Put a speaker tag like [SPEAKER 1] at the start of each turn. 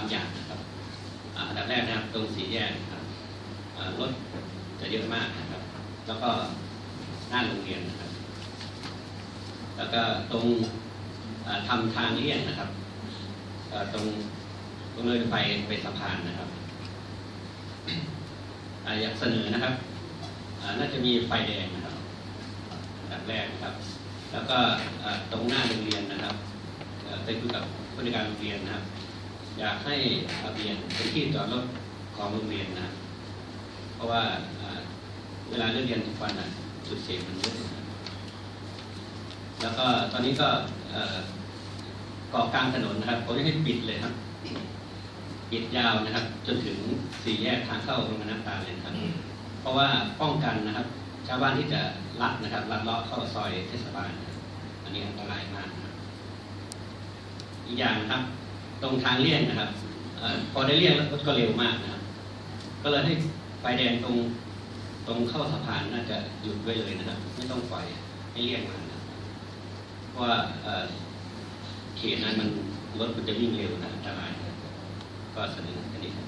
[SPEAKER 1] ามอย่างนะครับอันดับแรกนะครับ ตรงสี่แยกนะครับรถจะเยอะมากนะครับ แล้วก็หน้าโรงเรียนนะครับ แล้วก็ตรงอ่าทำทางเลี่ยงนะครับตรงตรงเลยไฟไปสะพานนะครับอยากเสนอนะครับน่าจะมีไฟแดงนะครับอันดับแรกนะครับ แล้วก็ตรงหน้าโรงเรียนนะครับไปคุยกับผู้ในการโรงเรียนนะครับ อยากให้อาเบียนเป็นที่จอดรถของโรงเรียนนะ เพราะว่าเวลาเลิกเรียนทุกวันนะจุดเสียงมันเยอะแล้วก็ตอนนี้ก็เกาะกลางถนนนะครับเขาจะให้ปิดเลยครับปิดยาวนะครับ จนถึงสี่แยกทางเข้าโรงพยาน้ำตาเลยครับ เพราะว่าป้องกันนะครับ ชาวบ้านที่จะลัดนะครับลัดเลาะเข้าซอยเทศบาล อันนี้อันตรายมาก อีกอย่างนะครับ ตรงทางเลี่ยงนะครับอพอได้เลี่ยงแล้วรถก็เร็วมากนะครับ ก็เลยให้ไฟแดงตรงตรงเข้าสะพานน่าจะหยุดไว้เลยนะครับ ไม่ต้องปล่อยให้เลี่ยงมานะเพราะว่าเขตนั้นมันรถมันจะวิ่งเร็วนะอันตรายนะครับก็เสนอแค่นี้
[SPEAKER 2] ครับ